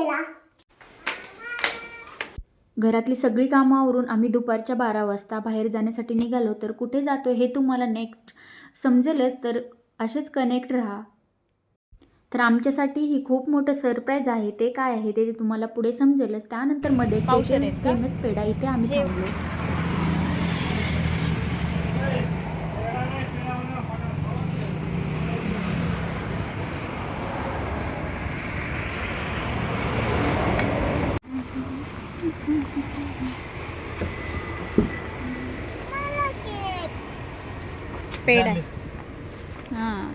केला. घरातली सगळी कामं आवरून आम्ही दुपारच्या बारा वाजता बाहेर जाण्यासाठी निघालो तर कुठे जातो हे तुम्हाला नेक्स्ट समजेलच तर असेच कनेक्ट राहा. तर आमच्यासाठी ही खूप मोठं सरप्राईज आहे ते काय आहे ते तुम्हाला पुढे समजेलच. त्यानंतरमध्ये? फेमस पेढा इथे आम्ही थांबलो मला केक पेड आहे हां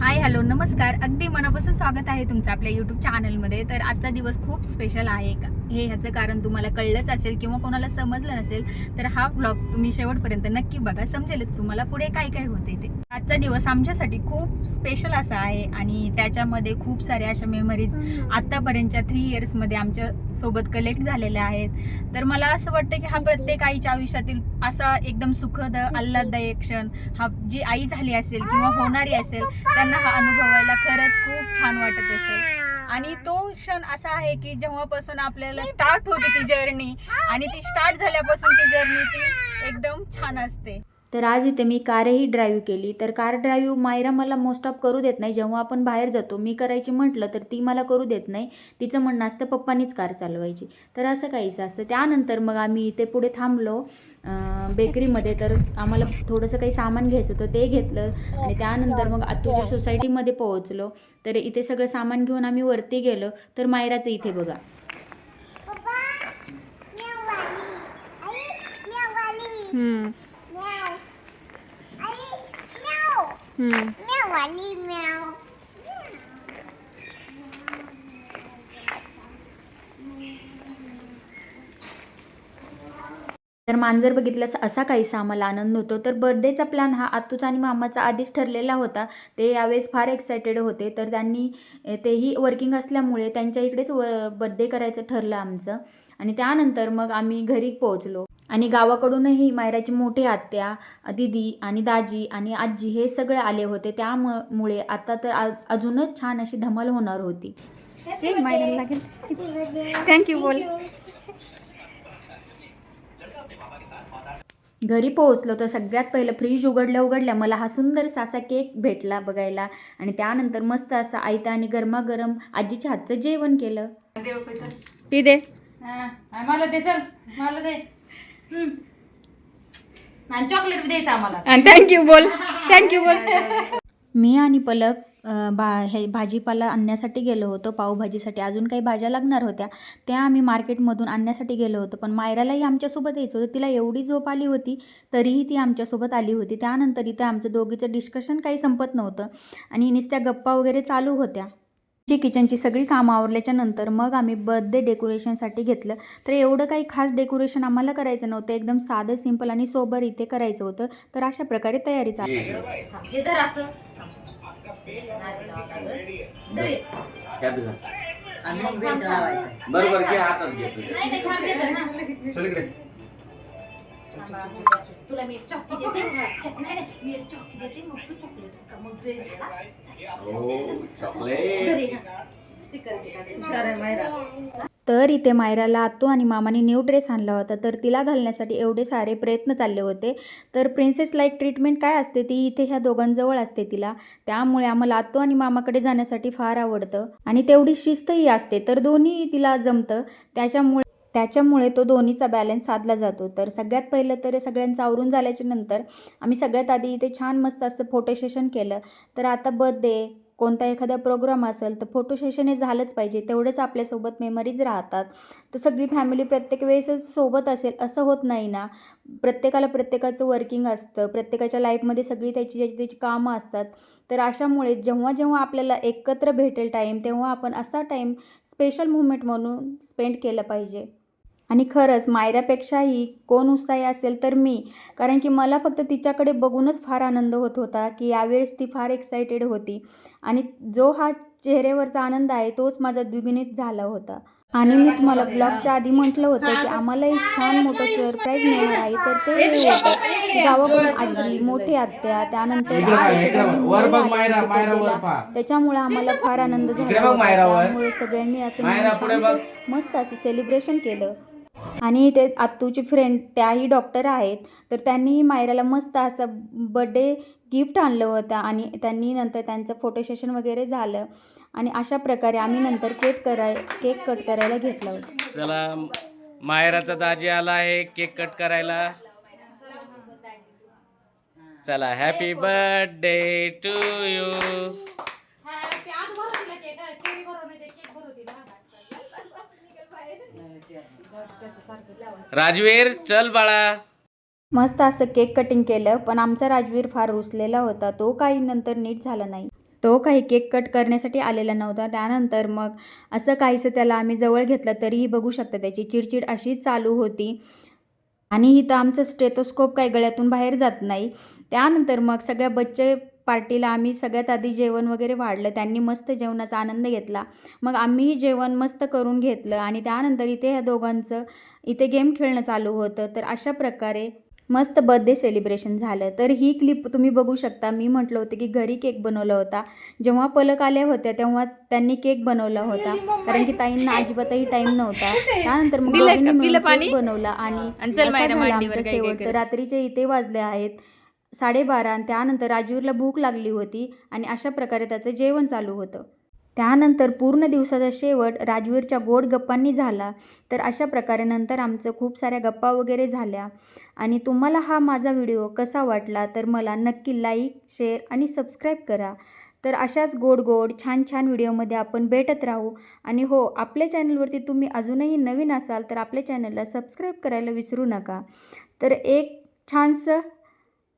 हाय हॅलो नमस्कार. अगदी मनापासून स्वागत आहे तुमचं आपल्या यूट्यूब चॅनलमध्ये तर आजचा दिवस खूप स्पेशल आहे. का हे ह्याचं कारण तुम्हाला कळलंच असेल किंवा कोणाला समजलं नसेल तर हा ब्लॉग तुम्ही शेवटपर्यंत नक्की बघा. समजेलच तुम्हाला पुढे काय काय होते ते. आजचा दिवस आमच्यासाठी खूप स्पेशल असा आहे आणि त्याच्यामध्ये खूप साऱ्या अशा मेमरीज आत्तापर्यंतच्या थ्री इयर्समध्ये आमच्यासोबत कलेक्ट झालेल्या आहेत. तर मला असं वाटतं की हा प्रत्येक आईच्या आयुष्यातील असा एकदम सुखद आल्हाददायक क्षण हा जी आई झाली असेल किंवा होणारी असेल त्यांना हा अनुभवायला खरंच खूप छान वाटत असेल. आणि तो क्षण असा आहे की जेव्हापासून आपल्याला स्टार्ट होते ती जर्नी आणि ती स्टार्ट झाल्यापासून ती जर्नी ती एकदम छान असते. तर आज इथे मी कारही ड्राईव्ह केली. तर कार ड्राईव्ह मायरा मला मोस्ट ऑफ करू देत नाही. जेव्हा आपण बाहेर जातो मी करायची म्हटलं तर ती मला करू देत नाही. तिचं म्हणणं असतं पप्पानीच कार चालवायची. तर असं काहीच असतं. त्यानंतर मग आम्ही इथे पुढे थांबलो. बेकरीमध्ये तर आम्हाला थोडंसं काही सामान घ्यायचं होतं ते घेतलं. आणि त्यानंतर मग आत्तूच्या सोसायटीमध्ये पोहोचलो. तर इथे सगळं सामान घेऊन आम्ही वरती गेलो. तर मायराचं इथे बघा. हम्म, म्याव आई म्याव म्याव तर मांजर बघितल्यास असा काहीसा आम्हाला आनंद होतो. तर बर्थडेचा प्लॅन हा आत्तूचा आणि मामाचा आधीच ठरलेला होता. ते यावेळेस फार एक्सायटेड होते. तर त्यांनी तेही वर्किंग असल्यामुळे त्यांच्या इकडेच व बर्थडे करायचं ठरलं आमचं. आणि त्यानंतर मग आम्ही घरी पोहोचलो. आणि गावाकडूनही मायराची मोठी आत्या दिदी आणि दाजी आणि आजी हे सगळे आले होते. त्यामुळे आता तर अजूनच छान अशी धमाल होणार होती. हे मायराला लागेल. थँक्यू बोल. घरी पोहोचलो तर सगळ्यात पहिलं फ्रीज उघडल्या उघडल्या मला हा सुंदरसा असा केक भेटला बघायला. आणि त्यानंतर मस्त असा आयता आणि गरमागरम आजीच्या हातचं जेवण केलं. दे. मला दे चल मला दे. आणि चॉकलेट द्यायचं आम्हाला. थँक्यू बोल. थँक्यू बोल. मी आणि पलक बा हे भाजीपाला आणण्यासाठी गेलो होतो पावभाजीसाठी अजून काही भाज्या लागणार होत्या. त्या आम्ही मार्केटमधून आणण्यासाठी गेलो होतो. पण मायरालाही आमच्यासोबत यायचं होतं. तिला एवढी झोप आली होती तरीही ती आमच्यासोबत आली होती. त्यानंतर इथं आमचं दोघीचं डिस्कशन काही संपत नव्हतं. आणि नुसत्या गप्पा वगैरे चालू होत्या. जी किचनची सगळी कामं आवरल्याच्या नंतर मग आम्ही बर्थडे डेकोरेशनसाठी घेतलं. तर एवढं काही खास डेकोरेशन आम्हाला करायचं नव्हतं. एकदम साधं सिंपल आणि सोबर इथे करायचं होतं. तर अशा प्रकारे तयारी चालू हे धर असं. बरोबर तुला मी एक चॉकी देते चॉक- नाही नाही मी एक चॉकी देते मग तू चॉकलेट मग ड्रेस घे हा. हो चॉकलेट स्टिकर दे तर इथे मायराला आत्तू आणि मामाने न्यू ड्रेस आणला होता. तर तिला घालण्यासाठी एवढे सारे प्रयत्न चालले होते. तर प्रिन्सेस लाईक ट्रीटमेंट काय असते ती इथे ह्या दोघांजवळ असते तिला. त्यामुळे आम्हाला आत्तू आणि मामाकडे जाण्यासाठी फार आवडतं. आणि तेवढी शिस्तही असते. तर दोन्ही तिला जमतं. त्याच्यामुळे त्याच्यामुळे तो दोन्हीचा बॅलन्स साधला जातो. तर सगळ्यात पहिलं तर सगळ्यांचं आवरून झाल्याच्यानंतर आम्ही सगळ्यात आधी इथे छान मस्त असं फोटो सेशन केलं. तर आता बर्थडे कोणता एखादा प्रोग्राम असेल तर फोटो सेशन हे झालंच पाहिजे. तेवढंच आपल्यासोबत मेमरीज राहतात. तर सगळी फॅमिली प्रत्येक वेळेसच सोबत असेल असं होत नाही ना. प्रत्येकाला प्रत्येकाचं वर्किंग असतं. प्रत्येकाच्या लाईफमध्ये सगळी त्याची त्याची त्याची कामं असतात. तर अशामुळे जेव्हा जेव्हा आपल्याला एकत्र भेटेल टाईम तेव्हा आपण असा टाईम स्पेशल मुवमेंट म्हणून स्पेंड केलं पाहिजे. आणि खरंच मायरापेक्षाही कोण उत्साही असेल तर मी. कारण की मला फक्त तिच्याकडे बघूनच फार आनंद होत होता की यावेळेस ती फार एक्सायटेड होती. आणि जो हा चेहऱ्यावरचा आनंद आहे तोच माझा द्विगुणित झाला होता. आणि मी तुम्हाला ब्लॉगच्या आधी म्हटलं होतं की आम्हाला एक छान मोठं सरप्राईज मिळणार आहे. तर ते होतं गावाकडून आजी मोठी आत्या त्यानंतर. त्याच्यामुळे आम्हाला फार आनंद झाला. त्यामुळे सगळ्यांनी असं. मस्त असं सेलिब्रेशन केलं. आणि ते आत्तूची फ्रेंड त्याही डॉक्टर आहेत. तर त्यांनी मायराला मस्त असं बड्डे गिफ्ट आणलं होतं आणि त्यांनी नंतर त्यांचं फोटो सेशन वगैरे झालं. आणि अशा प्रकारे आम्ही नंतर केक कराय केक कट करायला घेतला होता. चला मायराचा दाजी आला आहे केक कट करायला. चला happy birthday to you Rajveer चल बाळा. मस्त असं केक कटिंग केलं पण आमचा राजवीर फार रुसलेला होता. तो काही नंतर नीट झाला नाही. तो काही केक कट करण्यासाठी आलेला नव्हता. त्यानंतर मग असं काहीसं त्याला आम्ही जवळ घेतलं तरीही बघू शकता त्याची चिडचिड अशी चालू होती. आणि इथं आमचं स्टेथोस्कोप काही गळ्यातून बाहेर जात नाही. त्यानंतर मग सगळ्या बच्चे पार्टीला आम्ही सगळ्यात आधी जेवण वगैरे वाढलं त्यांनी मस्त जेवणाचा आनंद घेतला. मग आम्हीही जेवण मस्त करून घेतलं आणि त्यानंतर इथे ह्या दोघांचं इथे गेम खेळणं चालू होतं. तर अशा प्रकारे मस्त बर्थडे सेलिब्रेशन झालं. तर ही क्लिप तुम्ही बघू शकता. मी म्हटलं होतं की घरी केक बनवला होता. जेव्हा पलक आल्या होत्या तेव्हा त्यांनी केक बनवला होता. कारण की ताईंना अजिबातही टाईम नव्हता. त्यानंतर मग बनवला आणि शेवट. रात्रीचे इथे वाजले आहेत. साडेबारा आणि त्यानंतर राजवीरला भूक लागली होती आणि अशा प्रकारे त्याचं जेवण चालू होतं. त्यानंतर पूर्ण दिवसाचा शेवट राजवीरच्या गोड गप्पांनी झाला. तर अशा प्रकारे नंतर आमचं खूप साऱ्या गप्पा वगैरे झाल्या. आणि तुम्हाला हा माझा व्हिडिओ कसा वाटला तर मला नक्की लाईक शेअर आणि सबस्क्राईब करा. तर अशाच गोड गोड छान छान व्हिडिओमध्ये आपण भेटत राहू. आणि हो आपल्या चॅनलवरती तुम्ही अजूनही नवीन असाल तर आपल्या चॅनलला सबस्क्राईब करायला विसरू नका. तर एक छानसं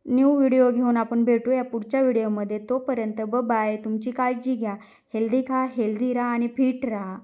न्यू व्हिडिओ घेऊन आपण भेटूया पुढच्या व्हिडिओमध्ये. तोपर्यंत ब बाय तुमची काळजी घ्या. हेल्दी खा हेल्दी राहा आणि फिट राहा.